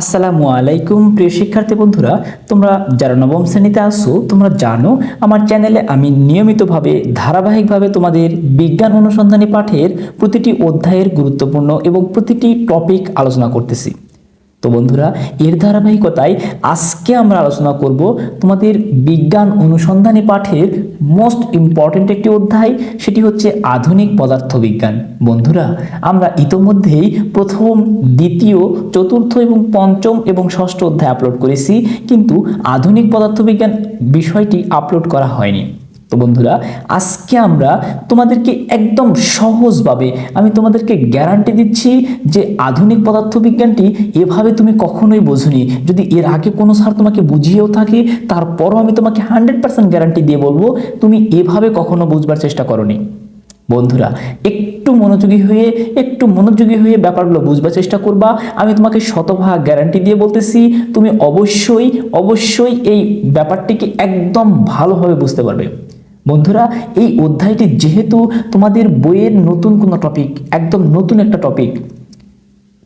আসসালামু আলাইকুম, প্রিয় শিক্ষার্থী বন্ধুরা, তোমরা যারা নবম শ্রেণীতে আসো তোমরা জানো, আমার চ্যানেলে আমি নিয়মিতভাবে, ধারাবাহিকভাবে তোমাদের বিজ্ঞান অনুসন্ধানী পাঠের প্রতিটি অধ্যায়ের গুরুত্বপূর্ণ এবং প্রতিটি টপিক আলোচনা করতেছি। তো বন্ধুরা, এর ধারাবাহিকতায় আজকে আমরা আলোচনা করব তোমাদের বিজ্ঞান অনুসন্ধানী পাঠের মোস্ট ইম্পর্ট্যান্ট একটি অধ্যায়, সেটি হচ্ছে আধুনিক পদার্থবিজ্ঞান। বন্ধুরা, আমরা ইতোমধ্যেই প্রথম, দ্বিতীয়, চতুর্থ এবং পঞ্চম এবং ষষ্ঠ অধ্যায় আপলোড করেছি, কিন্তু আধুনিক পদার্থবিজ্ঞান বিষয়টি আপলোড করা হয়নি। তো বন্ধুরা, আজকে আমরা তোমাদেরকে একদম সহজভাবে আমি তোমাদেরকে গ্যারান্টি দিচ্ছি যে আধুনিক পদার্থবিজ্ঞানটি এভাবে তুমি কখনোই বোঝনি। যদি এর আগে কোনো স্যার তোমাকে বুঝিয়েও থাকে, তারপরও আমি তোমাকে হান্ড্রেড পার্সেন্ট গ্যারান্টি দিয়ে বলব, তুমি এভাবে কখনো বুঝবার চেষ্টা করনি। বন্ধুরা, একটু মনোযোগী হয়ে, একটু মনোযোগী হয়ে ব্যাপারগুলো বুঝবার চেষ্টা করবা। আমি তোমাকে শতভাগ গ্যারান্টি দিয়ে বলতেছি, তুমি অবশ্যই অবশ্যই এই ব্যাপারটিকে একদম ভালোভাবে বুঝতে পারবে। বন্ধুরা, এই অধ্যায়টি যেহেতু তোমাদের বইয়ের নতুন কোনো টপিক একদম নতুন একটা টপিক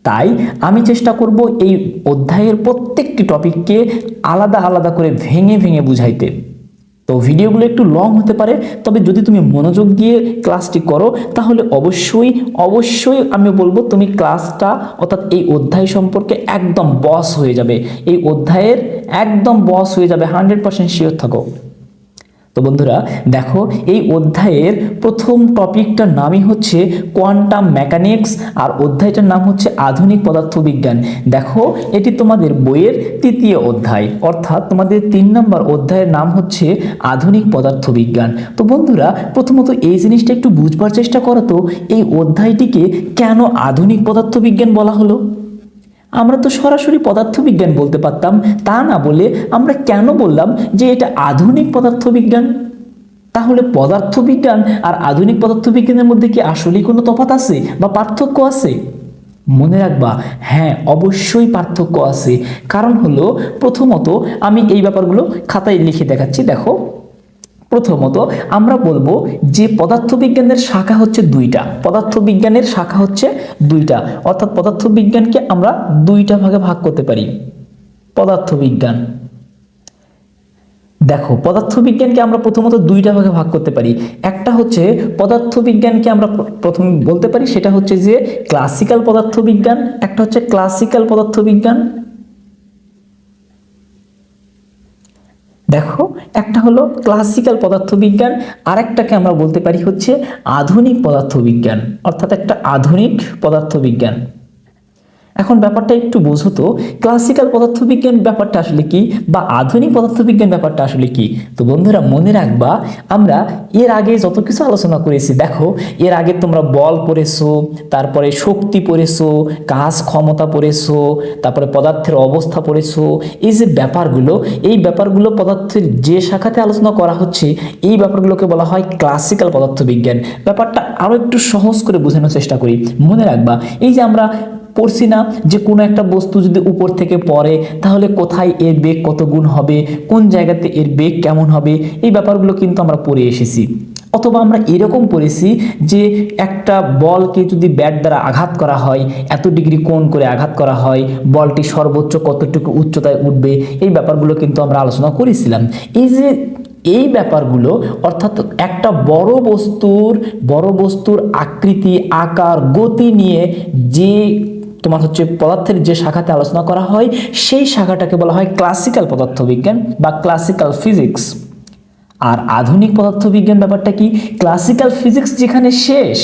তাই আমি চেষ্টা করব এই অধ্যায়ের প্রত্যেকটি টপিককে আলাদা আলাদা করে ভেঙে ভেঙে বুঝাইতে। তো ভিডিওগুলো একটু লং হতে পারে, তবে যদি তুমি মনোযোগ দিয়ে ক্লাসটি করো, তাহলে অবশ্যই অবশ্যই আমি বলব তুমি ক্লাসটা অর্থাৎ এই অধ্যায় সম্পর্কে একদম বস হয়ে যাবে। এই অধ্যায়ের একদম বস হয়ে যাবে হান্ড্রেড পার্সেন্ট শিওর থাকো। তো বন্ধুরা, দেখো, এই অধ্যায়ের প্রথম টপিকটার নামই হচ্ছে কোয়ান্টাম মেকানিক্স আর অধ্যায়টার নাম হচ্ছে আধুনিক পদার্থবিজ্ঞান। দেখো, এটি তোমাদের বইয়ের তৃতীয় অধ্যায়, অর্থাৎ তোমাদের তিন নম্বর অধ্যায়ের নাম হচ্ছে আধুনিক পদার্থবিজ্ঞান। তো বন্ধুরা, প্রথমত এই জিনিসটা একটু বুঝবার চেষ্টা করো তো, এই অধ্যায়টিকে কেন আধুনিক পদার্থবিজ্ঞান বলা হলো? আমরা তো সরাসরি পদার্থবিজ্ঞান বলতে পারতাম, তা না বলে আমরা কেন বললাম যে এটা আধুনিক পদার্থবিজ্ঞান? তাহলে পদার্থবিজ্ঞান আর আধুনিক পদার্থবিজ্ঞানের মধ্যে কি আসলেই কোনো তফাৎ আছে বা পার্থক্য আছে? মনে রাখবা হ্যাঁ অবশ্যই পার্থক্য আছে। কারণ হলো, প্রথমত আমি এই ব্যাপারগুলো খাতায় লিখে দেখাচ্ছি, দেখো। প্রথমত আমরা বলব যে পদার্থবিজ্ঞানের শাখা হচ্ছে দুইটা। পদার্থবিজ্ঞানের শাখা হচ্ছে দুইটা। অর্থাৎ পদার্থবিজ্ঞানকে আমরা দুইটা ভাগে ভাগ করতে পারি। পদার্থবিজ্ঞান। দেখো, পদার্থবিজ্ঞানকে আমরা প্রথমত দুইটা ভাগে ভাগ করতে পারি। একটা হচ্ছে পদার্থবিজ্ঞানকে আমরা প্রথম বলতে পারি, সেটা হচ্ছে যে ক্লাসিক্যাল পদার্থবিজ্ঞান। একটা হচ্ছে ক্লাসিক্যাল পদার্থবিজ্ঞান। দেখো, একটা হলো ক্লাসিক্যাল পদার্থবিজ্ঞান আর একটাকে আমরা বলতে পারি হচ্ছে আধুনিক পদার্থবিজ্ঞান, অর্থাৎ একটা আধুনিক পদার্থবিজ্ঞান। এখন ব্যাপারটা একটু বোঝো তো ক্লাসিক্যাল পদার্থবিজ্ঞান ব্যাপারটা আসলে কি বা আধুনিক পদার্থবিজ্ঞান ব্যাপারটা আসলে কি? তো বন্ধুরা মনে রাখবা, আমরা এর আগে যত কিছু আলোচনা করেছি, দেখো, এর আগে তোমরা বল পড়েছো, তারপরে শক্তি পড়েছো, কাজ ক্ষমতা পড়েছো, তারপরে পদার্থের অবস্থা পড়েছো, এই যে ব্যাপারগুলো, এই ব্যাপারগুলো পদার্থের যে শাখাতে আলোচনা করা হচ্ছে, এই ব্যাপারগুলোকে বলা হয় ক্লাসিক্যাল পদার্থবিজ্ঞান। ব্যাপারটা আরও একটু সহজ করে বোঝানোর চেষ্টা করি। মনে রাখবা, এই যে আমরা পড়ছি না যে কোনো একটা বস্তু যদি উপর থেকে পড়ে, তাহলে কোথায় এর বেগ কত গুণ হবে, কোন জায়গাতে এর বেগ কেমন হবে, এই ব্যাপারগুলো কিন্তু আমরা পড়ে এসেছি। অথবা আমরা এরকম পড়েছি যে একটা বলকে যদি ব্যাট দ্বারা আঘাত করা হয়, এত ডিগ্রি কোণ করে আঘাত করা হয়, বলটি সর্বোচ্চ কতটুকু উচ্চতায় উঠবে, এই ব্যাপারগুলো কিন্তু আমরা আলোচনা করেছিলাম। এই যে এই ব্যাপারগুলো, অর্থাৎ একটা বড় বস্তুর বড় বস্তুর আকৃতি, আকার, গতি নিয়ে যে তোমার হচ্ছে পদার্থের যে শাখাতে আলোচনা করা হয়, সেই শাখাটাকে বলা হয় ক্লাসিক্যাল পদার্থবিজ্ঞান বা ক্লাসিক্যাল ফিজিক্স আর আধুনিক পদার্থবিজ্ঞান ব্যাপারটা কি? ক্লাসিক্যাল ফিজিক্স যেখানে শেষ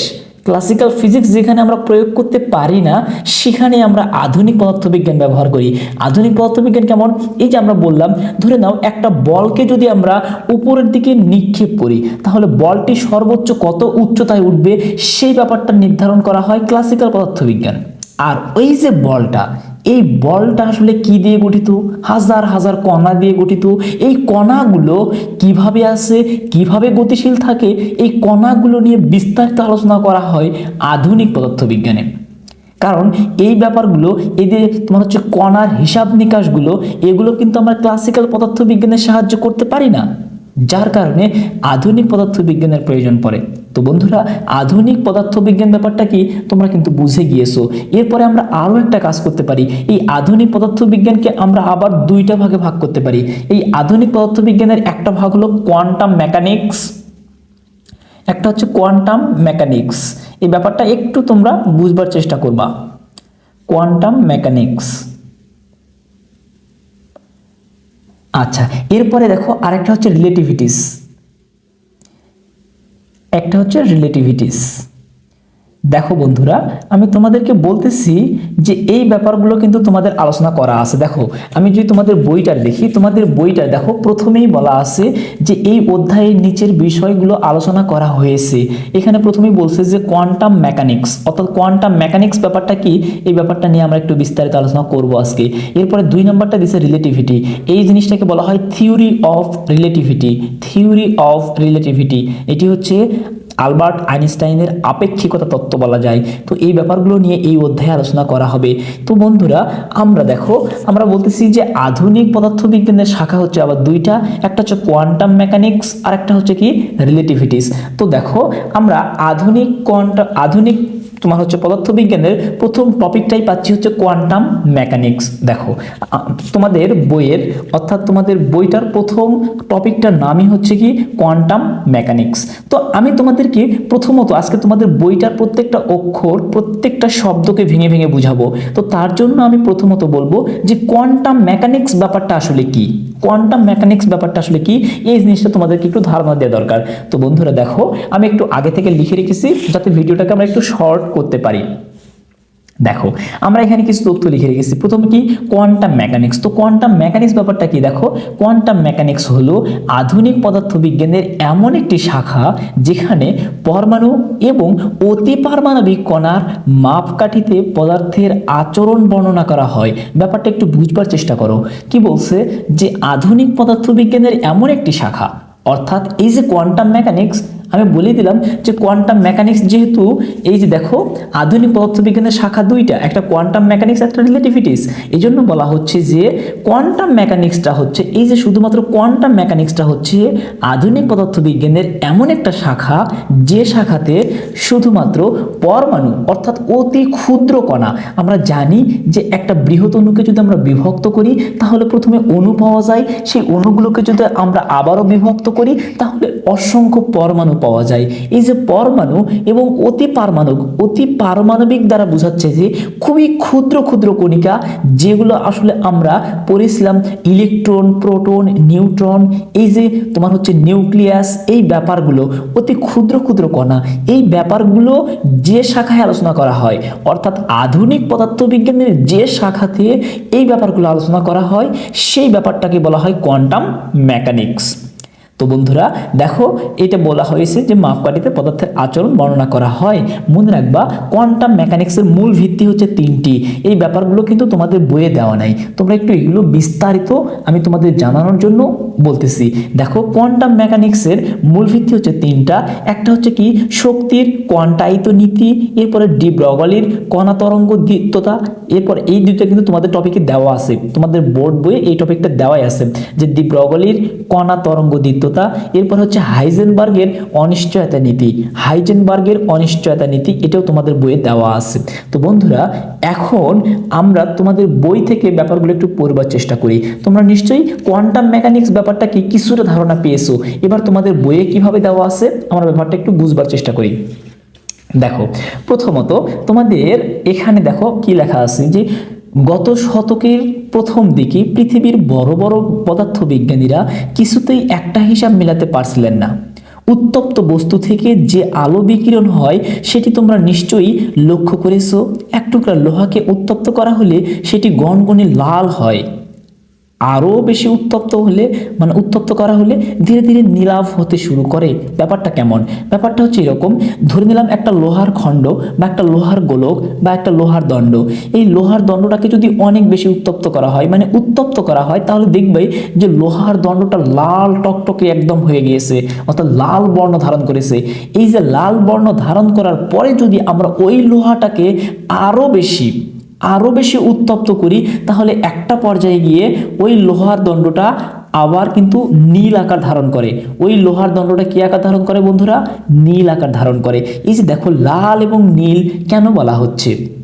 ক্লাসিক্যাল ফিজিক্স যেখানে আমরা প্রয়োগ করতে পারি না, সেখানে আমরা আধুনিক পদার্থবিজ্ঞান ব্যবহার করি। আধুনিক পদার্থবিজ্ঞান কেমন? এই যে আমরা বললাম, ধরে নাও একটা বলকে যদি আমরা উপরের দিকে নিক্ষেপ করি, তাহলে বলটি সর্বোচ্চ কত উচ্চতায় উঠবে, সেই ব্যাপারটা নির্ধারণ করা হয় ক্লাসিক্যাল পদার্থবিজ্ঞান। আর ওই যে বলটা, এই বলটা আসলে কি দিয়ে গঠিত? হাজার হাজার কণা দিয়ে গঠিত। এই কণাগুলো কীভাবে আসে, কীভাবে গতিশীল থাকে, এই কণাগুলো নিয়ে বিস্তারিত আলোচনা করা হয় আধুনিক পদার্থবিজ্ঞানে। কারণ এই ব্যাপারগুলো যে তোমার হচ্ছে কণার হিসাব নিকাশগুলো, এগুলো কিন্তু আমরা ক্লাসিক্যাল পদার্থবিজ্ঞানের সাহায্য করতে পারি না, যার কারণে আধুনিক পদার্থবিজ্ঞানের প্রয়োজন পড়ে। তো বন্ধুরা, আধুনিক পদার্থবিজ্ঞান ব্যাপারটা কি? তোমরা কিন্তু বুঝে গিয়েছো। এরপরে আমরা আরও একটা কাজ করতে পারি। এই আধুনিক পদার্থবিজ্ঞানকে আমরা আবার দুইটা ভাগে ভাগ করতে পারি। এই আধুনিক পদার্থবিজ্ঞানের একটা ভাগ হলো কোয়ান্টাম মেকানিক্স, একটা হচ্ছে কোয়ান্টাম মেকানিক্স। এই ব্যাপারটা একটু তোমরা বুঝবার চেষ্টা করবা। Quantum mechanics. আচ্ছা এরপরে দেখো আরেকটা হচ্ছে রিলেটিভিটিস। একটা হচ্ছে রিলেটিভিটিস দেখো বন্ধুরা, আমি তোমাদেরকে বলতেছি যে এই ব্যাপারগুলো কিন্তু তোমাদের আলোচনা করা আছে। দেখো, আমি যদি তোমাদের বইটা দেখি, তোমাদের বইটা দেখো, প্রথমেই বলা আছে যে এই অধ্যায়ের নিচের বিষয়গুলো আলোচনা করা হয়েছে। এখানে প্রথমেই বলছে যে কোয়ান্টাম মেকানিক্স অর্থাৎ কোয়ান্টাম মেকানিক্স ব্যাপারটা কি? এই ব্যাপারটা নিয়ে আমরা একটু বিস্তারিত আলোচনা করব আজকে। এরপরে দুই নম্বরটা দিছে রিলেটিভিটি এই জিনিসটাকে বলা হয় theory of relativity theory of relativity এটি হচ্ছে আলবার্ট আইনস্টাইনের আপেক্ষিকতা তত্ত্ব বলা যায়। তো এই ব্যাপারগুলো নিয়ে এই অধ্যায়ে আলোচনা করা হবে। তো বন্ধুরা, আমরা দেখো, আমরা বলতেছি যে আধুনিক পদার্থবিজ্ঞানের শাখা হচ্ছে আবার দুইটা। একটা হচ্ছে কোয়ান্টাম মেকানিক্স আর একটা হচ্ছে কি, রিলেটিভিটিস। তো দেখো, আমরা আধুনিক কোয়ান্টাম আধুনিক তোমার হচ্ছে পদার্থবিজ্ঞানের প্রথম টপিকটাই পাচ্ছি হচ্ছে কোয়ান্টাম মেকানিক্স। দেখো তোমাদের বইয়ের, অর্থাৎ তোমাদের বইটার প্রথম টপিকটার নামই হচ্ছে কি? Quantum mechanics. তো আমি তোমাদেরকে প্রথমত আজকে তোমাদের বইটার প্রত্যেকটা অক্ষর, প্রত্যেকটা শব্দকে ভেঙে ভেঙে বুঝাবো। তো তার জন্য আমি প্রথমত বলব যে কোয়ান্টাম মেকানিক্স ব্যাপারটা আসলে কি? কোয়ান্টাম মেকানিক্স ব্যাপারটা আসলে কি? এই জিনিসটা তোমাদেরকে একটু ধারণা দেওয়া দরকার। তো বন্ধুরা দেখো, আমি একটু আগে থেকে লিখে রেখেছি, যাতে ভিডিওটাকে আমরা একটু শর্ট করতে পারি। দেখো, আমরা এখানে কিছু তথ্য লিখে রেখেছি। প্রথমে কি? Quantum mechanics. তো কোয়ান্টাম মেকানিক্স ব্যাপারটা কি? দেখো, কোয়ান্টাম মেকানিক্স হলো আধুনিক পদার্থবিজ্ঞানের এমন একটি শাখা যেখানে পরমাণু এবং অতি পারমাণবিক কণার মাপকাঠিতে পদার্থের আচরণ বর্ণনা করা হয়। ব্যাপারটা একটু বুঝবার চেষ্টা করো। কি বলছে? যে আধুনিক পদার্থবিজ্ঞানের এমন একটি শাখা, অর্থাৎ এই যে কোয়ান্টাম মেকানিক্স আমি বলে দিলাম যে কোয়ান্টাম মেকানিক্স যেহেতু, এই যে দেখো, আধুনিক পদার্থবিজ্ঞানের শাখা দুইটা, একটা কোয়ান্টাম মেকানিক্স একটা রিলেটিভিটিস এই জন্য বলা হচ্ছে যে কোয়ান্টাম মেকানিক্সটা হচ্ছে, এই যে শুধুমাত্র কোয়ান্টাম মেকানিক্সটা হচ্ছে আধুনিক পদার্থবিজ্ঞানের এমন একটা শাখা, যে শাখাতে শুধুমাত্র পরমাণু, অর্থাৎ অতি ক্ষুদ্র কণা, আমরা জানি যে একটা বৃহৎ অণুকে যদি আমরা বিভক্ত করি, তাহলে প্রথমে অণু পাওয়া যায়, সেই অণুগুলোকে যদি আমরা আবারও বিভক্ত করি, তাহলে অসংখ্য পরমাণু পাওয়া যায়। এই যে পরমাণু এবং অতি পারমাণবিক অতি পারমাণবিক দ্বারা বোঝাচ্ছে যে খুবই ক্ষুদ্র ক্ষুদ্র কণিকা যেগুলো আসলে আমরা পড়েছিলাম ইলেকট্রন, প্রোটন, নিউট্রন, এই যে তোমার হচ্ছে নিউক্লিয়াস, এই ব্যাপারগুলো অতি ক্ষুদ্র ক্ষুদ্র কণা। এই ব্যাপারগুলো যে শাখায় আলোচনা করা হয়, অর্থাৎ আধুনিক পদার্থবিজ্ঞানের যে শাখাতে এই ব্যাপারগুলো আলোচনা করা হয়, সেই ব্যাপারটাকে বলা হয় কোয়ান্টাম মেকানিক্স। তো বন্ধুরা, দেখো, এটা বলা হয়েছে যে মাপকাঠিতে পদার্থের আচরণ বর্ণনা করা হয়। মনে রাখবা, কোয়ান্টাম মেকানিক্সের মূল ভিত্তি হচ্ছে তিনটি। এই ব্যাপারগুলো কিন্তু তোমাদের বইয়ে দেওয়া নাই। তোমরা একটু এগুলো বিস্তারিত আমি তোমাদের জানানোর জন্য বলতেছি। দেখো, কোয়ান্টাম মেকানিক্সের মূল ভিত্তি হচ্ছে তিনটা। একটা হচ্ছে কি, শক্তির কোয়ান্টায়িত নীতি, এরপরে ডি ব্রগলির কণা তরঙ্গ দ্বিত্বতা এরপর এই দুইটা কিন্তু তোমাদের টপিকে দেওয়া আছে। তোমাদের বোর্ড বইয়ে এই টপিকটা দেওয়াই আছে যে ডি ব্রগলির কণা তরঙ্গ দ্বিত্বতা এরপর হচ্ছে হাইজেনবার্গের অনিশ্চয়তা নীতি। হাইজেনবার্গের অনিশ্চয়তা নীতি, এটাও তোমাদের বইয়ে দেওয়া আছে। তো বন্ধুরা, এখন আমরা তোমাদের বই থেকে ব্যাপারগুলো একটু পড়বার চেষ্টা করি। তোমরা নিশ্চয়ই কোয়ান্টাম মেকানিক্স ব্যাপারটা কি কিছুটা ধারণা পেয়েছ। এবার তোমাদের বইয়ে কীভাবে দেওয়া আছে, আমরা ব্যাপারটা একটু বুঝবার চেষ্টা করি। দেখো, প্রথমত তোমাদের এখানে দেখো কি লেখা আছে যে গত শতকের প্রথম দিকে পৃথিবীর বড় বড় পদার্থবিজ্ঞানীরা কিছুতেই একটা হিসাব মেলাতে পারছিলেন না। উত্তপ্ত বস্তু থেকে যে আলো বিকিরণ হয়, সেটি তোমরা নিশ্চয়ই লক্ষ্য করেছ। এক টুকরা লোহাকে উত্তপ্ত করা হলে সেটি গনগনে লাল হয়। আরও বেশি উত্তপ্ত হলে মানে উত্তপ্ত করা হলে ধীরে ধীরে নীলাভ হতে শুরু করে। ব্যাপারটা কেমন? ব্যাপারটা হচ্ছে এরকম, ধরে নিলাম একটা লোহার খণ্ড বা একটা লোহার গোলক বা একটা লোহার দণ্ড। এই লোহার দণ্ডটাকে যদি অনেক বেশি উত্তপ্ত করা হয় মানে উত্তপ্ত করা হয়, তাহলে দেখবে যে লোহার দণ্ডটা লাল টকটকে একদম হয়ে গিয়েছে, অর্থাৎ লাল বর্ণ ধারণ করেছে। এই যে লাল বর্ণ ধারণ করার পরে যদি আমরা ওই লোহাটাকে আরও বেশি আরও বেশি উত্তপ্ত করি, তাহলে একটা পর্যায়ে গিয়ে ওই লোহার দণ্ডটা আবার কিন্তু নীল আকার ধারণ করে। ওই লোহার দণ্ডটা কী আকার ধারণ করে বন্ধুরা? নীল আকার ধারণ করে। এই যে দেখো, লাল এবং নীল কেন বলা হচ্ছে?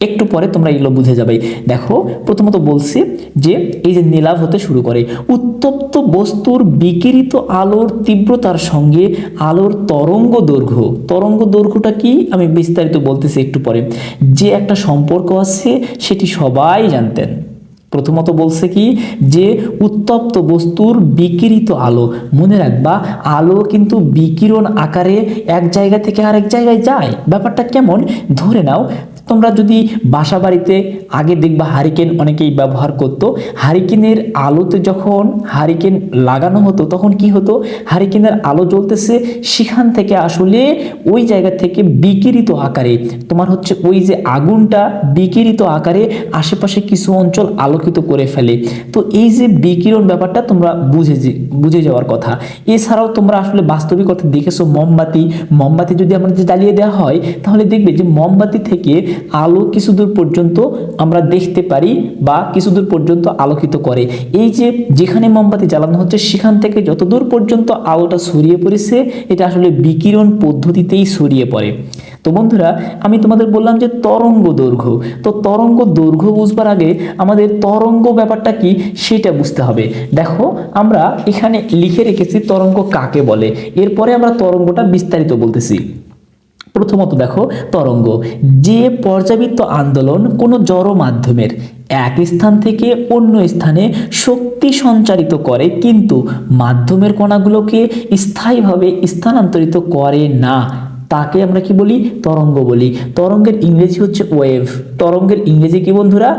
একটু পরে তোমরা এগুলো বুঝে যাবে। দেখো, প্রথমত বলছি যে, এই যে নীলাভ হতে শুরু করে। উত্তপ্ত বস্তুর বিকিরিত আলোর তীব্রতার সঙ্গে আলোর তরঙ্গ দৈর্ঘ্য। তরঙ্গ দৈর্ঘ্যটা কি? আমি বিস্তারিত বলতেছি একটু পরে। যে একটা সম্পর্ক আছে, সেটি সবাই জানতেন। প্রথমত বলছে কি? যে উত্তপ্ত বস্তুর বিকিরিত আলো। মনে রাখবা, আলো কিন্তু বিকিরণ আকারে এক জায়গা থেকে আরেক জায়গায় যায়। ব্যাপারটা কেমন? ধরে নাও তোমরা যদি বাসা বাড়িতে আগে দেখবা হারিকেন অনেকেই ব্যবহার করতো। হারিকেনের আলোতে যখন হারিকেন লাগানো হতো, তখন কি হতো? হারিকেনের আলো জ্বলতেছে সেখান থেকে আসলে ওই জায়গা থেকে বিকিরিত আকারে। তোমার হচ্ছে ওই যে আগুনটা বিকিরিত আকারে আশেপাশে কিছু অঞ্চল আলোকিত করে ফেলে। তো এই যে বিকিরণ ব্যাপারটা তোমরা বুঝে যে- বুঝে যাওয়ার কথা। এছাড়াও তোমরা আসলে বাস্তবিকতা দেখেছ মোমবাতি। মোমবাতি যদি আমাদের জ্বালিয়ে দেওয়া হয়, তাহলে দেখবে যে মোমবাতি থেকে আলো কিছু দূর পর্যন্ত আমরা দেখতে পারি বা কিছু দূর পর্যন্ত আলোকিত করে। এই যে যেখানে মোমবাতি জ্বালানো হচ্ছে, সেখান থেকে যত দূর পর্যন্ত আলোটা ছড়িয়ে পড়েছে, এটা আসলে বিকিরণ পদ্ধতিতেই ছড়িয়ে পড়ে। তো বন্ধুরা, আমি তোমাদের বললাম যে তরঙ্গ দৈর্ঘ্য। তো তরঙ্গ দৈর্ঘ্য বুঝবার আগে আমাদের তরঙ্গ ব্যাপারটা কি, সেটা বুঝতে হবে। দেখো, আমরা এখানে লিখে রেখেছি তরঙ্গ কাকে বলে। এরপরে আমরা তরঙ্গটা বিস্তারিত বলতেছি। প্রথমত দেখো, তরঙ্গ। যে পর্যাবৃত্ত আন্দোলন কোনো জড় মাধ্যমের, এক স্থান থেকে অন্য স্থানে শক্তি সঞ্চারিত করে, কিন্তু মাধ্যমের কণাগুলোকে স্থায়ীভাবে স্থানান্তরিত করে না। তাকে আমরা কি বলি? তরঙ্গ বলি। তরঙ্গের ইংরেজি হচ্ছে ওয়েভ। তরঙ্গের ইংরেজি কি বন্ধুরা?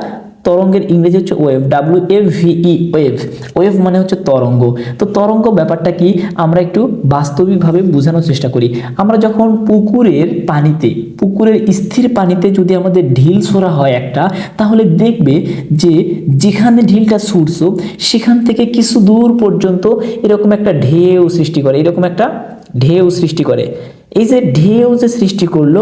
তরঙ্গের ইংরেজি হচ্ছে wave W F V wave wave মানে হচ্ছে তরঙ্গ। তো তরঙ্গ ব্যাপারটা কি? আমরা একটু বাস্তবিকভাবে বোঝানোর চেষ্টা করি। আমরা যখন পুকুরের পানিতে, পুকুরের স্থির পানিতে যদি আমাদের ঢিল ছোড়া হয় একটা, তাহলে দেখবে যে যেখানে ঢিলটা ছুটছো, সেখান থেকে কিছু দূর পর্যন্ত এরকম একটা ঢেউ সৃষ্টি করে, এরকম একটা ঢেউ সৃষ্টি করে। এই যে ঢেউ যে সৃষ্টি করল,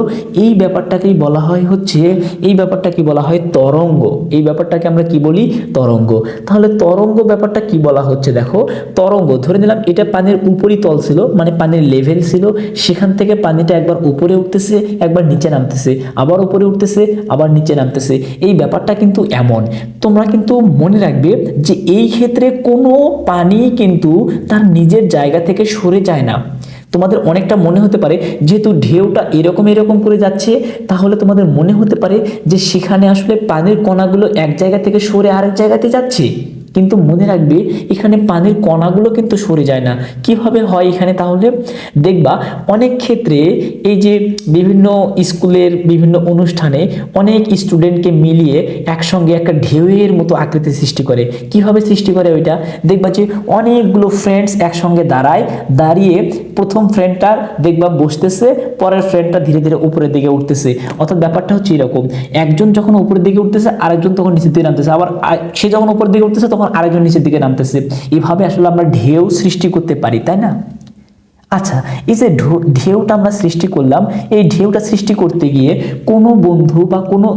এই ব্যাপারটাকেই বলা হয় হচ্ছে, এই ব্যাপারটাকে বলা হয় তরঙ্গ। এই ব্যাপারটাকে আমরা কি বলি? তরঙ্গ। তাহলে তরঙ্গ ব্যাপারটা কি বলা হচ্ছে দেখো? তরঙ্গ, ধরে নিলাম এটা পানির উপরই তল ছিল মানে পানির লেভেল ছিল, সেখান থেকে পানিটা একবার উপরে উঠতেছে, একবার নিচে নামতেছে, আবার উপরে উঠতেছে, আবার নিচে নামতেছে। এই ব্যাপারটা কিন্তু এমন। তোমরা কিন্তু মনে রাখবে যে এই ক্ষেত্রে কোনো পানি কিন্তু তার নিজের জায়গা থেকে সরে যায় না। তোমাদের অনেকটা মনে হতে পারে যেহেতু ঢেউটা এরকম এরকম করে যাচ্ছে, তাহলে তোমাদের মনে হতে পারে যে সেখানে আসলে পানির কণাগুলো এক জায়গা থেকে সরে আরেক জায়গাতে যাচ্ছে। কিন্তু মনে রাখবে, এখানে পানির কণাগুলো কিন্তু সরে যায় না। কীভাবে হয় এখানে তাহলে? দেখবা, অনেক ক্ষেত্রে এই যে বিভিন্ন স্কুলের বিভিন্ন অনুষ্ঠানে অনেক স্টুডেন্টকে মিলিয়ে একসঙ্গে একটা ঢেউয়ের মতো আকৃতি সৃষ্টি করে। কীভাবে সৃষ্টি করে ওইটা? দেখবা যে অনেকগুলো ফ্রেন্ডস একসঙ্গে দাঁড়ায়, দাঁড়িয়ে প্রথম ফ্রেন্ডটার দেখবা বসতেছে, পরের ফ্রেন্ডটা ধীরে ধীরে উপরের দিকে উঠতেছে। অর্থাৎ ব্যাপারটা হচ্ছে এরকম। একজন যখন উপরের দিকে উঠতেছে, আরেকজন তখন নিচের দিকে নামতেছে। আবার সে যখন উপরের দিকে উঠতেছে, তখন আরেকজন নিচের দিকে নামতেছে। এভাবে আসলে আমরা ঢেউ সৃষ্টি করতে পারি, তাই না? আচ্ছা এই যে ঢেউটা আমরা সৃষ্টি করলাম, এই ঢেউটা সৃষ্টি করতে গিয়ে কোনো বন্ধু বা কোনো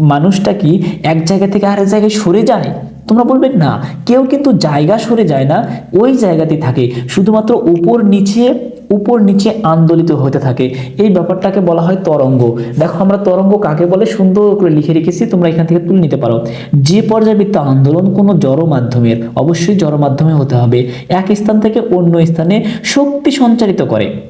মানুষটা কি এক জায়গা থেকে আরেক জায়গায় সরে যায়? তোমরা বলবে, না, কেউ কিন্তু জায়গা সরে যায় না, ওই জায়গাতে থাকে। শুধুমাত্র উপর নিচে উপর নিচে আন্দোলিত হতে থাকে। এই ব্যাপারটাকে বলা হয় তরঙ্গ। দেখো, আমরা তরঙ্গ কাকে বলে? সুন্দর করে লিখে রেখেছি, তোমরা এখান থেকে তুলে নিতে পারো। যে পর্যাবৃত্ত আন্দোলন কোনো জড় মাধ্যমের অবশ্যই জড় মাধ্যমে হতে হবে। এক স্থান থেকে অন্য স্থানে শক্তি সঞ্চারিত করে।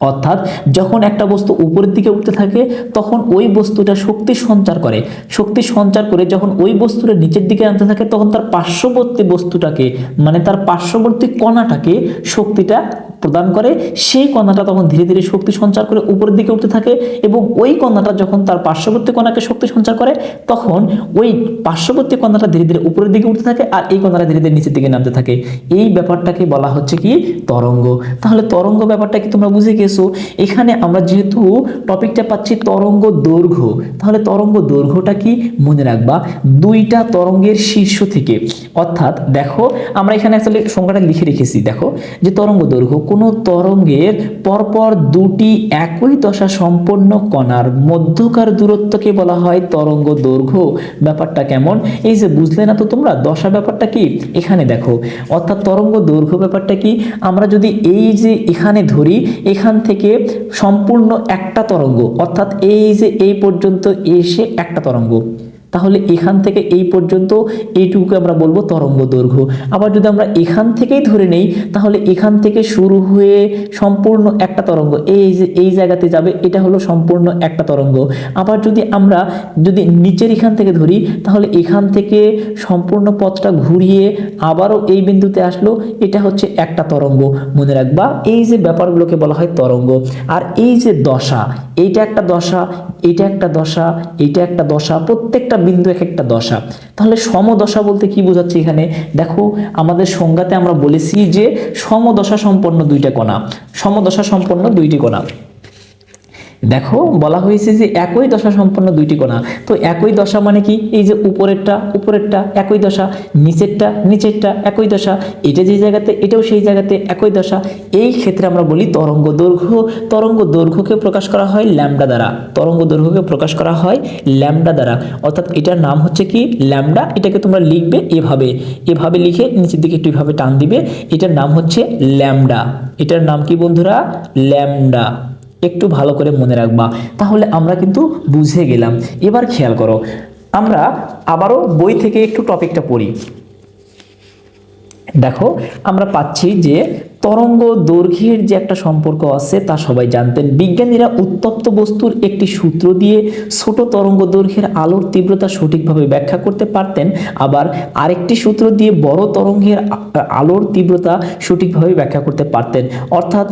অর্থাৎ যখন একটা বস্তু উপরের দিকে উঠতে থাকে, তখন ওই বস্তুটা শক্তি সঞ্চার করে। শক্তি সঞ্চার করে যখন ওই বস্তুটা নিচের দিকে আনতে থাকে, তখন তার পার্শ্ববর্তী বস্তুটাকে মানে তার পার্শ্ববর্তী কণাটাকে শক্তিটা প্রদান করে। সেই কণাটা তখন ধীরে ধীরে শক্তি সঞ্চার করে উপরের দিকে উঠতে থাকে এবং ওই কণাটা যখন তার পার্শ্ববর্তী কণাকে শক্তি সঞ্চার করে, তখন ওই পার্শ্ববর্তী কণাটা ধীরে ধীরে উপরের দিকে উঠতে থাকে আর এই কণাটা ধীরে ধীরে নিচের দিকে নামতে থাকে। এই ব্যাপারটাকে বলা হচ্ছে কি তরঙ্গ। তাহলে তরঙ্গ ব্যাপারটা কি তোমরা বুঝে গিয়েছো লিখেছো এখানে আমরা যেহেতু টপিকটা পাচ্ছি তরঙ্গ দৈর্ঘ্য, তাহলে তরঙ্গ দৈর্ঘ্যটা কি মনে রাখবা? দুইটা তরঙ্গের শীর্ষ থেকে। অর্থাৎ দেখো, আমরা এখানে আসলে সংখ্যাটা লিখে রেখেছি, দেখো, যে তরঙ্গ দৈর্ঘ্য, কোনো তরঙ্গের পরপর দুটি একই দশা সম্পন্ন কণার মধ্যকার দূরত্বকে বলা হয় তরঙ্গ দৈর্ঘ্য। ব্যাপারটা কেমন? এই যে বুঝলে না তো তোমরা, দশা ব্যাপারটা কি? এখানে দেখো, অর্থাৎ তরঙ্গ দৈর্ঘ্য ব্যাপারটা কি? আমরা যদি এই যে এখানে ধরি, এখান থেকে সম্পূর্ণ একটা তরঙ্গ অর্থাৎ এই যে এই পর্যন্ত এসে একটা তরঙ্গ। তাহলে এখান থেকে এই পর্যন্ত এইটুকুকে আমরা বলব তরঙ্গ দৈর্ঘ্য। আবার যদি আমরা এখান থেকেই ধরে নেই, তাহলে এখান থেকে শুরু হয়ে সম্পূর্ণ একটা তরঙ্গ, এই যে, এই জায়গাতে যাবে, এটা হলো সম্পূর্ণ একটা তরঙ্গ। আবার যদি আমরা যদি নিচের এখান থেকে ধরি, তাহলে এখান থেকে সম্পূর্ণ পথটা ঘুরিয়ে আবারও এই বিন্দুতে আসলো, এটা হচ্ছে একটা তরঙ্গ। মনে রাখবা, এই যে ব্যাপারগুলোকে বলা হয় তরঙ্গ। আর এই যে দশা, এইটা একটা দশা এইটা একটা দশা, এইটা একটা দশা, প্রত্যেকটা বিন্দু এক একটা দশা। তাহলে সমদশা বলতে কি বোঝাচ্ছে এখানে? দেখো, আমাদের সংজ্ঞাতে আমরা বলেছি যে সমদশা সম্পন্ন দুইটা কণা। সমদশা সম্পন্ন দুইটি কণা। দেখো বলা হয়েছে যে একই দশা সম্পন্ন দুইটি কণা। তো একই দশা মানে কি? এই যে উপরেরটা উপরেরটা একই দশা, নিচেরটা নিচেরটা একই দশা, এটা যে জায়গাতে, এটাও সেই জায়গাতে একই দশা। এই ক্ষেত্রে আমরা বলি তরঙ্গ দৈর্ঘ্য। তরঙ্গ দৈর্ঘ্যকে প্রকাশ করা হয় ল্যামডা দ্বারা। তরঙ্গ দৈর্ঘ্যকে প্রকাশ করা হয় ল্যামডা দ্বারা। অর্থাৎ এটার নাম হচ্ছে কি? ল্যামডা। এটাকে তোমরা লিখবে এভাবে। এভাবে লিখে নিচের দিকে একটু এভাবে টান দিবে। এটার নাম হচ্ছে ল্যামডা। এটার নাম কি বন্ধুরা? ল্যামডা। একটু ভালো করে মনে রাখবা। তাহলে আমরা কিন্তু বুঝে গেলাম। এবার খেয়াল করো, আমরা আবারও বই থেকে একটু টপিকটা পড়ি। দেখো, আমরা পাচ্ছি যে তরঙ্গ দৈর্ঘ্যের যে একটা সম্পর্ক আছে তা সবাই জানতেন। বিজ্ঞানীরা উত্তপ্ত বস্তুর একটি সূত্র দিয়ে ছোট তরঙ্গ দৈর্ঘ্যের আলোর তীব্রতা সঠিকভাবে ব্যাখ্যা করতে পারতেন। আবার আরেকটি সূত্র দিয়ে বড় তরঙ্গের আলোর তীব্রতা সঠিকভাবে ব্যাখ্যা করতে পারতেন। অর্থাৎ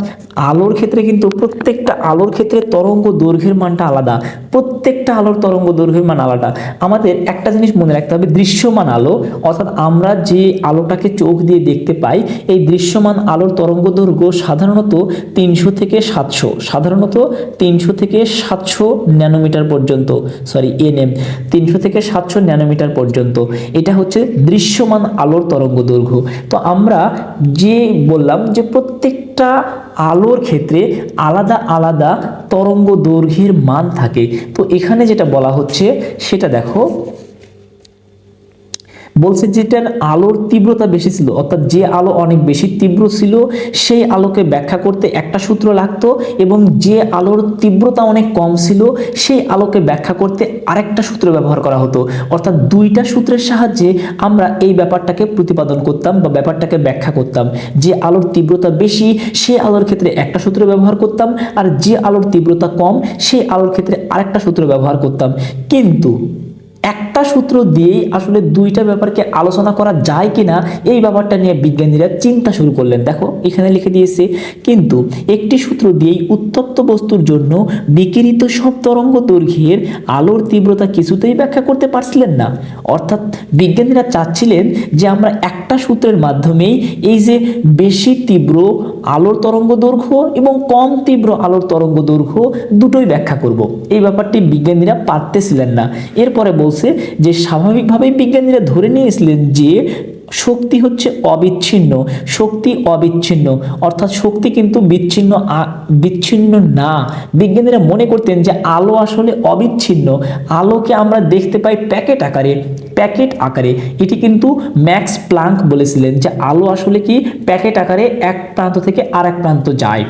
আলোর ক্ষেত্রে কিন্তু প্রত্যেকটা আলোর ক্ষেত্রে তরঙ্গ দৈর্ঘ্যের মানটা আলাদা। প্রত্যেকটা আলোর তরঙ্গ দৈর্ঘ্যের মান আলাদা। আমাদের একটা জিনিস মনে রাখতে হবে, দৃশ্যমান আলো, অর্থাৎ আমরা যে আলোটাকে চোখ দিয়ে দেখতে পাই, এই দৃশ্যমান আলোর তরঙ্গ দৈর্ঘ্য সাধারণত তিনশো থেকে সাতশো, সাধারণত তিনশো থেকে সাতশো ন্যানোমিটার পর্যন্ত সরি এনএম তিনশো থেকে সাতশো ন্যানোমিটার পর্যন্ত। এটা হচ্ছে দৃশ্যমান আলোর তরঙ্গ দৈর্ঘ্য। তো আমরা যে বললাম যে প্রত্যেকটা আলোর ক্ষেত্রে আলাদা আলাদা তরঙ্গ দৈর্ঘ্যের মান থাকে। তো এখানে যেটা বলা হচ্ছে, সেটা দেখো বলছে যেটার আলোর তীব্রতা বেশি ছিল, অর্থাৎ যে আলো অনেক বেশি তীব্র ছিল, সেই আলোকে ব্যাখ্যা করতে একটা সূত্র লাগতো এবং যে আলোর তীব্রতা অনেক কম ছিল, সেই আলোকে ব্যাখ্যা করতে আরেকটা সূত্র ব্যবহার করা হতো। অর্থাৎ দুইটা সূত্রের সাহায্যে আমরা এই ব্যাপারটাকে প্রতিপাদন করতাম বা ব্যাপারটাকে ব্যাখ্যা করতাম। যে আলোর তীব্রতা বেশি সেই আলোর ক্ষেত্রে একটা সূত্র ব্যবহার করতাম, আর যে আলোর তীব্রতা কম সেই আলোর ক্ষেত্রে আরেকটা সূত্র ব্যবহার করতাম। কিন্তু একটা সূত্র দিয়েই আসলে দুইটা ব্যাপারকে আলোচনা করা যায় কিনা এই ব্যাপারটা নিয়ে বিজ্ঞানীরা চিন্তা শুরু করলেন। দেখো, এখানে লিখে দিয়েছে, কিন্তু একটি সূত্র দিয়েই উত্তপ্ত বস্তুর জন্য বিকিরিত সব তরঙ্গ দৈর্ঘ্যের আলোর তীব্রতা কিছুতেই ব্যাখ্যা করতে পারছিলেন না। অর্থাৎ বিজ্ঞানীরা চাচ্ছিলেন যে আমরা একটা সূত্রের মাধ্যমেই এই যে বেশি তীব্র আলোর তরঙ্গ দৈর্ঘ্য এবং কম তীব্র আলোর তরঙ্গ দৈর্ঘ্য দুটোই ব্যাখ্যা করব। এই ব্যাপারটি বিজ্ঞানীরা পারতেছিলেন না। এরপরে বলছে যে স্বাভাবিকভাবেই বিজ্ঞানীরা ধরে নিয়েছিলেন যে শক্তি হচ্ছে অবিচ্ছিন্ন, শক্তি অবিচ্ছিন্ন, অর্থাৎ শক্তি কিন্তু বিচ্ছিন্ন বিচ্ছিন্ন না। বিজ্ঞানীরা মনে করতেন যে আলো আসলে অবিচ্ছিন্ন, আলোকে আমরা দেখতে পাই প্যাকেট আকারে। প্যাকেট আকারে। এটি কিন্তু ম্যাক্স প্লাঙ্ক বলেছিলেন যে আলো আসলে কি প্যাকেট আকারে এক প্রান্ত থেকে আর এক প্রান্ত যায়।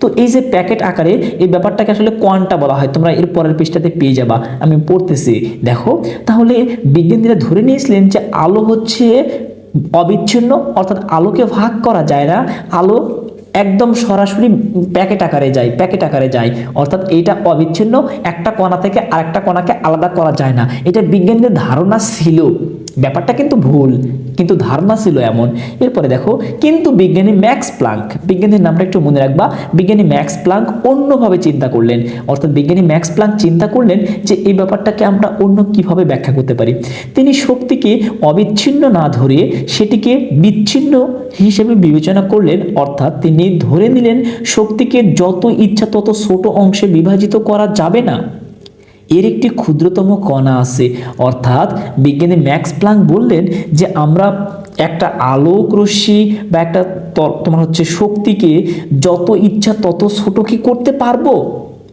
তো এই যে প্যাকেট আকারে, এই ব্যাপারটাকে আসলে কোয়ান্টা বলা হয়। তোমরা এর পরের পৃষ্ঠাতে পেয়ে যাবা। আমি পড়তেছি। দেখো, তাহলে বিজ্ঞানীরা ধরে নিয়েছিলেন যে আলো হচ্ছে অবিচ্ছিন্ন, অর্থাৎ আলোকে ভাগ করা যায় না। আলো একদম সরাসরি প্যাকেট আকারে যায়, প্যাকেট আকারে যায়। অর্থাৎ এইটা অবিচ্ছিন্ন, একটা কণা থেকে আরেকটা কণাকে আলাদা করা যায় না। এটা বিজ্ঞানীদের ধারণা ছিল। ব্যাপারটা কিন্তু ভুল, কিন্তু ধারণা ছিল এমন। এরপরে দেখো, কিন্তু বিজ্ঞানী ম্যাক্স প্লাঙ্ক, বিজ্ঞানীর নামটা একটু মনে রাখবা, বিজ্ঞানী ম্যাক্স প্লাঙ্ক অন্যভাবে চিন্তা করলেন। অর্থাৎ বিজ্ঞানী ম্যাক্স প্লাঙ্ক চিন্তা করলেন যে এই ব্যাপারটাকে আমরা অন্য কীভাবে ব্যাখ্যা করতে পারি। তিনি শক্তিকে অবিচ্ছিন্ন না ধরে সেটিকে বিচ্ছিন্ন হিসেবে বিবেচনা করলেন, অর্থাৎ তিনি ধরে নিলেন শক্তিকে যত ইচ্ছা তত ছোট অংশে বিভাজিত করা যাবে না। এর একটি ক্ষুদ্রতম কণা আছে। অর্থাৎ বিজ্ঞানী ম্যাক্স প্লাঙ্ক বললেন যে আমরা একটা আলোক রশ্মি বা একটা তোমার হচ্ছে শক্তিকে যত ইচ্ছা তত ছোট কি করতে পারব।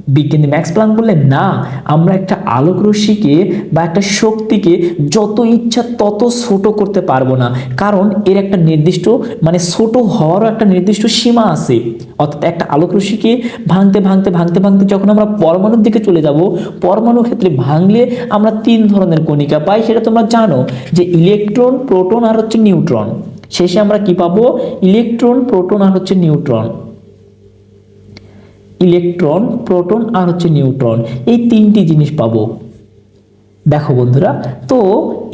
বিজ্ঞানী ম্যাক্স প্লাঙ্ক বললেন, না, আমরা একটা আলোক রশ্মিকে বা একটা শক্তিকে যত ইচ্ছা তত ছোট করতে পারব না। কারণ এর একটা নির্দিষ্ট মানে ছোট হওয়ারও একটা নির্দিষ্ট সীমা আছে। অর্থাৎ একটা আলোক রশ্মিকে ভাঙতে ভাঙতে ভাঙতে ভাঙতে যখন আমরা পরমাণুর দিকে চলে যাব পরমাণু ক্ষেত্রে ভাঙলে আমরা তিন ধরনের কণিকা পাই, সেটা তোমরা জানো যে ইলেকট্রন, প্রোটন আর হচ্ছে নিউট্রন। শেষে আমরা কি পাবো? ইলেকট্রন, প্রোটন আর হচ্ছে নিউট্রন। ইলেকট্রন, প্রোটন আর হচ্ছে নিউট্রন। এই তিনটি জিনিস পাবো। দেখো বন্ধুরা, তো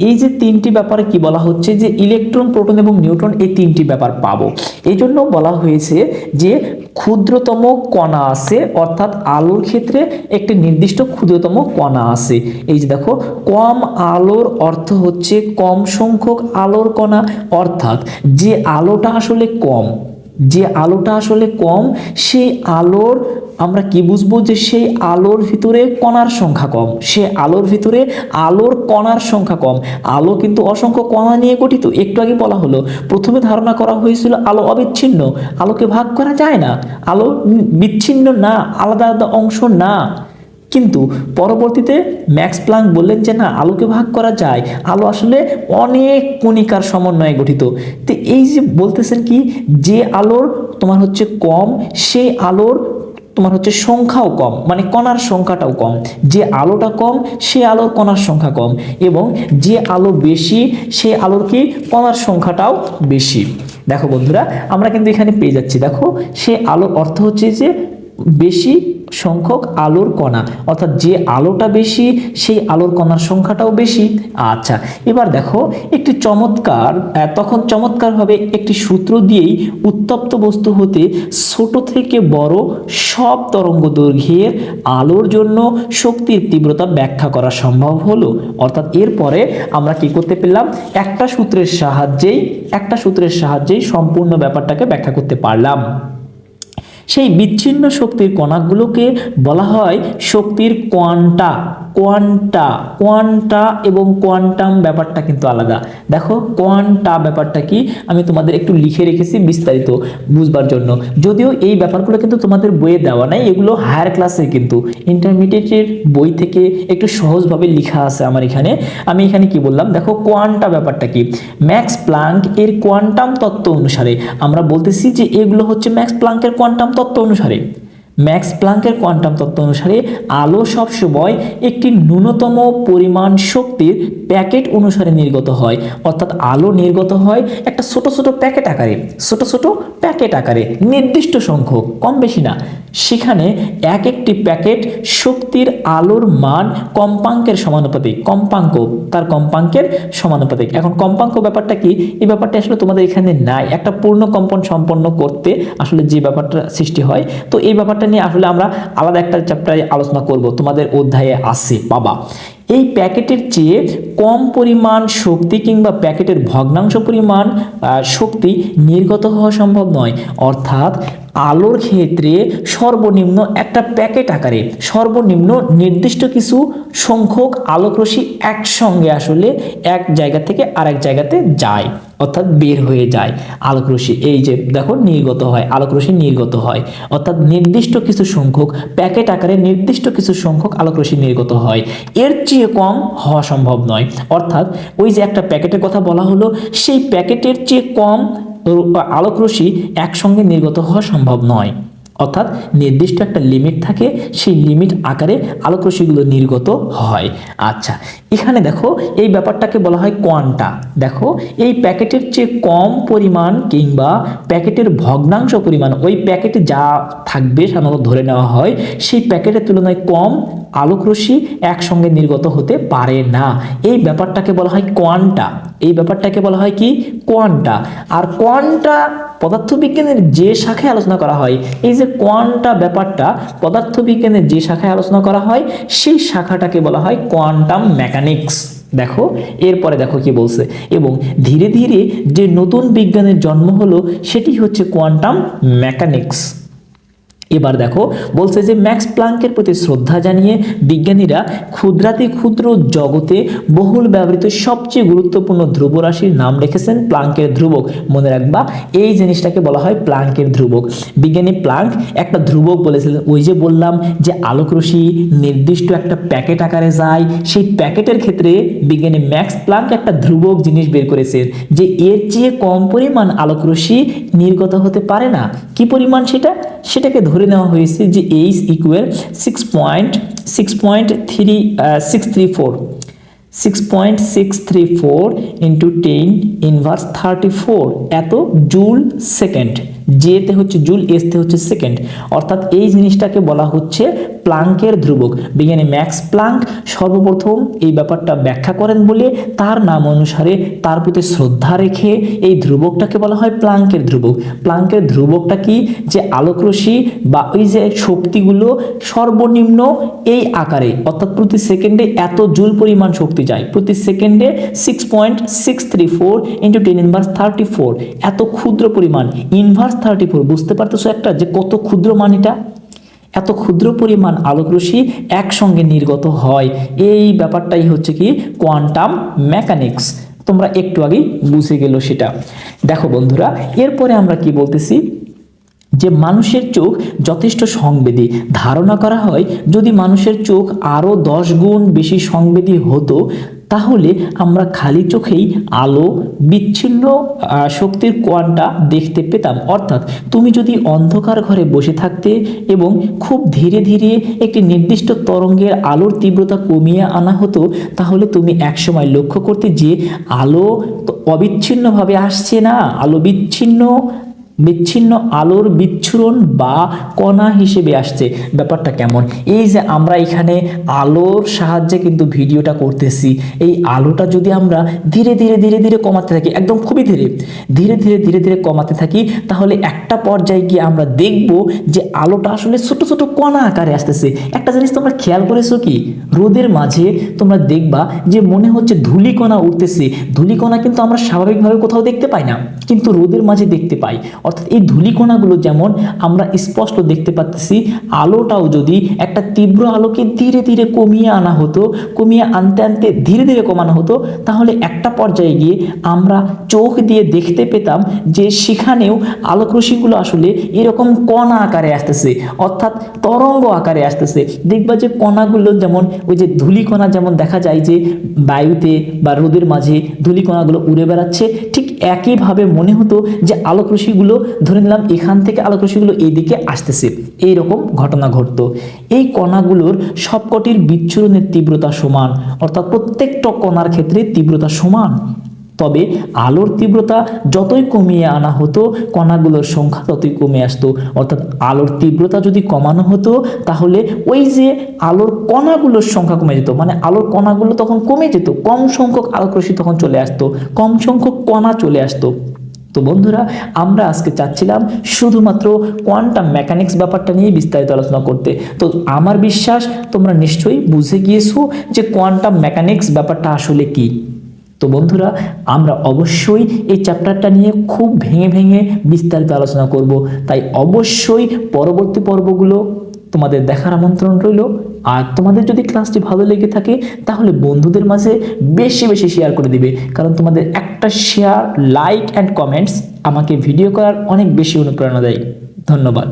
এই যে তিনটি ব্যাপারে কি বলা হচ্ছে যে ইলেকট্রন, প্রোটন এবং নিউট্রন এই তিনটি ব্যাপার পাবো। এই জন্য বলা হয়েছে যে ক্ষুদ্রতম কণা আছে, অর্থাৎ আলোর ক্ষেত্রে একটি নির্দিষ্ট ক্ষুদ্রতম কণা আছে। এই যে দেখো, কম আলোর অর্থ হচ্ছে কম সংখ্যক আলোর কণা, অর্থাৎ যে আলোটা আসলে কম যে আলোটা আসলে কম, সেই আলোর, আমরা কি বুঝব যে সেই আলোর ভিতরে কণার সংখ্যা কম? সে আলোর ভিতরে আলোর কণার সংখ্যা কম। আলো কিন্তু অসংখ্য কণা নিয়ে গঠিত। একটু আগে বলা হলো, প্রথমে ধারণা করা হয়েছিল আলো অবিচ্ছিন্ন। আলোকে ভাগ করা যায় না। আলো বিচ্ছিন্ন না, আলাদা আলাদা অংশ না। কিন্তু পরবর্তীতে ম্যাক্স প্লাঙ্ক বললেন যে, না, আলোকে ভাগ করা যায়। আলো আসলে অনেক কণিকার সমন্বয়ে গঠিত। তো এই যে বলতেছেন কি, যে আলোর তোমার হচ্ছে কম, সেই আলোর তোমার হচ্ছে সংখ্যাও কম মানে কণার সংখ্যাটাও কম। যে আলোটা কম, সে আলোর কণার সংখ্যা কম এবং যে আলো বেশি, সে আলোর কি? কণার সংখ্যাটাও বেশি। দেখো বন্ধুরা, আমরা কিন্তু এখানে পেয়ে যাচ্ছি। দেখো, সে আলোর অর্থ হচ্ছে যে বেশি সংখ্যক আলোর কণা। অর্থাৎ যে আলোটা বেশি, সেই আলোর কণার সংখ্যাটাও বেশি। আচ্ছা এবার দেখো, একটি চমৎকার তখন চমৎকারভাবে একটি সূত্র দিয়েই উত্তপ্ত বস্তু হতে ছোট থেকে বড় সব তরঙ্গ দৈর্ঘ্যের আলোর জন্য শক্তির তীব্রতা ব্যাখ্যা করা সম্ভব হলো। অর্থাৎ এরপরে আমরা কি করতে পেলাম? একটা সূত্রের সাহায্যেই, একটা সূত্রের সাহায্যেই সম্পূর্ণ ব্যাপারটাকে ব্যাখ্যা করতে পারলাম। সেই বিচ্ছিন্ন শক্তির কণাগুলোকে বলা হয় শক্তির কোয়ান্টা। কোয়ান্টা কোয়ান্টা এবং কোয়ান্টাম ব্যাপারটা কিন্তু আলাদা। দেখো, কোয়ান্টা ব্যাপারটা কি? আমি তোমাদের একটু লিখে রেখেছি বিস্তারিত বুঝবার জন্য। যদিও এই ব্যাপারগুলো কিন্তু তোমাদের বইয়ে দেওয়া নাই, এগুলো হায়ার ক্লাসে কিন্তু। ইন্টারমিডিয়েটের বই থেকে একটু সহজভাবে লেখা আছে আমার এখানে। আমি এখানে কি বললাম? দেখো, কোয়ান্টা ব্যাপারটা কি? ম্যাক্স প্লাঙ্ক এর কোয়ান্টাম তত্ত্ব অনুসারে আমরা বলতেছি যে এগুলো হচ্ছে ম্যাক্স প্লাঙ্কের কোয়ান্টাম তত্ত্ব অনুসারে। ম্যাক্স প্লাঙ্কের কোয়ান্টাম তত্ত্ব অনুসারে আলো সবসময় একটি ন্যূনতম পরিমাণ শক্তির প্যাকেট অনুসারে নির্গত হয়। অর্থাৎ আলো নির্গত হয় একটা ছোট ছোট প্যাকেট আকারে, ছোট ছোট প্যাকেট আকারে, নির্দিষ্ট সংখ্যক, কম বেশি না। সেখানে এক একটি প্যাকেট শক্তির আলোর মান কম্পাঙ্কের সমানুপাতিক, কম্পাঙ্ক, তার কম্পাঙ্কের সমানুপাতিক। এখন কম্পাঙ্ক ব্যাপারটা কি? এই ব্যাপারটা আসলে তোমাদের এখানে নাই। একটা পূর্ণ কম্পন সম্পন্ন করতে আসলে যে ব্যাপারটা সৃষ্টি হয়, তো এই ব্যাপারটা নিয়ে আসলে আমরা আলাদা একটা চ্যাপ্টারে আলোচনা করব। তোমাদের অধ্যায়ে আছে, বাবা। এই প্যাকেটের চেয়ে কম পরিমাণ শক্তি কিংবা প্যাকেটের ভগ্নাংশ পরিমাণ শক্তি নির্গত হওয়া সম্ভব নয়। অর্থাৎ আলোর ক্ষেত্রে সর্বনিম্ন একটা প্যাকেট আকারে সর্বনিম্ন নির্দিষ্ট কিছু সংখ্যক আলোকরশ্মি একসঙ্গে আসলে এক জায়গা থেকে আরেক জায়গাতে যায়, অর্থাৎ বের হয়ে যায়। আলোকরশ্মি, এই যে দেখো নির্গত হয়, আলোকরশ্মি নির্গত হয়, অর্থাৎ নির্দিষ্ট কিছু সংখ্যক প্যাকেট আকারে নির্দিষ্ট কিছু সংখ্যক আলোকরশ্মি নির্গত হয়। এর চেয়ে কম হওয়া সম্ভব নয়। অর্থাৎ ওই যে একটা প্যাকেটের কথা বলা হলো, সেই প্যাকেটের চেয়ে কম আলোকরশ্মি একসঙ্গে নির্গত হওয়া সম্ভব নয়। অর্থাৎ নির্দিষ্ট একটা লিমিট থাকে, সেই লিমিট আকারে আলোকরশ্মিগুলো নির্গত হয়। আচ্ছা এখানে দেখো এই ব্যাপারটাকে বলা হয় কোয়ান্টা দেখো, এই প্যাকেটের চেয়ে কম পরিমাণ কিংবা প্যাকেটের ভগ্নাংশ পরিমাণ, ওই প্যাকেটে যা থাকবে সাধারণত ধরে নেওয়া হয়, সেই প্যাকেটের তুলনায় কম আলোকরশ্মি একসঙ্গে নির্গত হতে পারে না। এই ব্যাপারটাকে বলা হয় কোয়ান্টা এই ব্যাপারটাকে বলা হয় কি? কোয়ান্টা আর কোয়ান্টা পদার্থবিজ্ঞানের যে শাখায় আলোচনা করা হয়, এই যে কোয়ান্টা ব্যাপারটা, পদার্থবিজ্ঞানের যে শাখায় আলোচনা করা হয়, সেই শাখাটাকে বলা হয় কোয়ান্টাম মেকানিক্স দেখো, এরপরে দেখো কি বলছে। এবং ধীরে ধীরে যে নতুন বিজ্ঞানের জন্ম হলো, সেটি হচ্ছে কোয়ান্টাম মেকানিক্স এবার দেখো, বলছে যে ম্যাক্স প্লাঙ্কের প্রতি শ্রদ্ধা জানিয়ে বিজ্ঞানীরা ক্ষুদ্রাতি ক্ষুদ্র জগতে বহুল ব্যবহৃত সবচেয়ে গুরুত্বপূর্ণ ধ্রুবরাশির নাম রেখেছেন প্লাঙ্কের ধ্রুবক। মনে রাখবা, এই জিনিসটাকে বলা হয় প্লাঙ্কের ধ্রুবক। বিজ্ঞানী প্লাঙ্ক একটা ধ্রুবক বলেছিলেন, ওই যে বললাম যে আলোকরশ্মি নির্দিষ্ট একটা প্যাকেট আকারে যায়, সেই প্যাকেটের ক্ষেত্রে বিজ্ঞানী ম্যাক্স প্লাঙ্ক একটা ধ্রুবক জিনিস বের করেছেন যে এর চেয়ে কম পরিমাণ আলোকরশ্মি নির্গত হতে পারে না। কি পরিমাণ সেটা? সেটাকে ধরে নেওয়া হয়েছে যে H equal six point six point three six three four six point six three four into ten inverse thirty four এত জুল সেকেন্ড জেতে হচ্ছে জুল, এসতে হচ্ছে সেকেন্ড। অর্থাৎ এই জিনিসটাকে বলা হচ্ছে প্লাঙ্কের ধ্রুবক। বিজ্ঞানী ম্যাক্স প্লাঙ্ক সর্বপ্রথম এই ব্যাপারটা ব্যাখ্যা করেন বলে তার নাম অনুসারে তার প্রতি শ্রদ্ধা রেখে এই ধ্রুবকটাকে বলা হয় প্লাঙ্কের ধ্রুবক। প্লাঙ্কের ধ্রুবকটা কি? যে আলোকরশ্মি বা ওই যে শক্তিগুলো সর্বনিম্ন এই আকারে, অর্থাৎ প্রতি সেকেন্ডে এত জুল পরিমাণ শক্তি যায়। প্রতি সেকেন্ডে six point six three four into ten inverse thirty four এত ক্ষুদ্র পরিমাণ। ইনভার্স থার্টি ফোর বুঝতে পারতেছো একটা যে কত ক্ষুদ্র মান এটা এত ক্ষুদ্র পরিমাণ আলোকরশ্মি একসঙ্গে নির্গত হয়। এই ব্যাপারটাই হচ্ছে কি কোয়ান্টাম মেকানিক্স তোমরা একটু আগেই বুঝে গেল সেটা। দেখো বন্ধুরা, এরপরে আমরা কি বলতেছি? যে মানুষের চোখ যথেষ্ট সংবেদী। ধারণা করা হয় যদি মানুষের চোখ আরও দশ গুণ বেশি সংবেদী হতো তাহলে আমরা খালি চোখেই আলো, বিচ্ছিন্ন শক্তির কোয়ান্টা দেখতে পেতাম। অর্থাৎ তুমি যদি অন্ধকার ঘরে বসে থাকতে এবং খুব ধীরে ধীরে একটি নির্দিষ্ট তরঙ্গের আলোর তীব্রতা কমিয়ে আনা হতো, তাহলে তুমি একসময় লক্ষ্য করতে যে আলো অবিচ্ছিন্নভাবে আসছে না। আলো বিচ্ছিন্ন বিচ্ছিন্ন আলোর বিচ্ছুরণ বা কণা হিসেবে আসছে। ব্যাপারটা কেমন? এই যে আমরা এখানে আলোর সাহায্যে কিন্তু ভিডিওটা করতেছি, এই আলোটা যদি আমরা ধীরে ধীরে ধীরে ধীরে কমাতে থাকি, একদম খুবই ধীরে ধীরে ধীরে ধীরে ধীরে কমাতে থাকি, তাহলে একটা পর্যায়ে গিয়ে আমরা দেখব যে আলোটা আসলে ছোট ছোট কণা আকারে আসতেছে। একটা জিনিস তোমরা খেয়াল করেছ কি? রোদের মাঝে তোমরা দেখবা যে মনে হচ্ছে ধূলিকণা উঠতেছে। ধুলিকণা কিন্তু আমরা স্বাভাবিকভাবে কোথাও দেখতে পাই না, কিন্তু রোদের মাঝে দেখতে পাই। অর্থাৎ এই ধূলিকণাগুলো যেমন আমরা স্পষ্ট দেখতে পাচ্ছি, আলোটাও যদি একটা তীব্র আলোকে ধীরে ধীরে কমিয়ে আনা হতো, কমিয়ে আনতে আনতে ধীরে ধীরে কমানো হতো, তাহলে একটা পর্যায়ে গিয়ে আমরা চোখ দিয়ে দেখতে পেতাম যে সেখানেও আলোকরশ্মিগুলো আসলে এরকম কণা আকারে আসতেছে, অর্থাৎ তরঙ্গ আকারে আসতেছে। দেখবা যে কণাগুলো যেমন, ওই যে ধূলিকণা যেমন দেখা যায় যে বায়ুতে বা রোদের মাঝে ধূলিকণাগুলো উড়ে বেড়াচ্ছে, ঠিক একইভাবে মনে হতো যে আলোকরশ্মিগুলো ধরে নিলাম এখান থেকে আলোকরশ্মিগুলো এইদিকে আসতেছে। এইরকম ঘটনা ঘটত। এই কণাগুলোর সবকটির বিচ্ছুরণের তীব্রতা সমান, অর্থাৎ প্রত্যেকটা কণার ক্ষেত্রে তীব্রতা সমান। তবে আলোর তীব্রতা যতই কমিয়ে আনা হতো, কণাগুলোর সংখ্যা ততই কমে আসতো। অর্থাৎ আলোর তীব্রতা যদি কমানো হতো, তাহলে ওই যে আলোর কণাগুলোর সংখ্যা কমে যেত মানে আলোর কণাগুলো তখন কমে যেত, কম সংখ্যক আলোকরশ্মি তখন চলে আসতো, কম সংখ্যক কণা চলে আসতো। তো বন্ধুরা, আমরা আজকে চাচ্ছিলাম শুধুমাত্র কোয়ান্টাম মেকানিক্স ব্যাপারটা নিয়ে বিস্তারিত আলোচনা করতে। তো আমার বিশ্বাস তোমরা নিশ্চয়ই বুঝে গিয়েছো যে কোয়ান্টাম মেকানিক্স ব্যাপারটা আসলে কি। তো বন্ধুরা, আমরা অবশ্যই এই চ্যাপ্টারটা নিয়ে খুব ভেঙে ভেঙে বিস্তারিত আলোচনা করব। তাই অবশ্যই পরবর্তী পর্বগুলো তোমাদের দেখার আমন্ত্রণ রইল। আর তোমাদের যদি ক্লাসটি ভালো লেগে থাকে, তাহলে বন্ধুদের মাঝে বেশি বেশি শেয়ার করে দিবে। কারণ তোমাদের একটা শেয়ার লাইক অ্যান্ড কমেন্টস আমাকে ভিডিও করার অনেক বেশি অনুপ্রেরণা দেয়। ধন্যবাদ।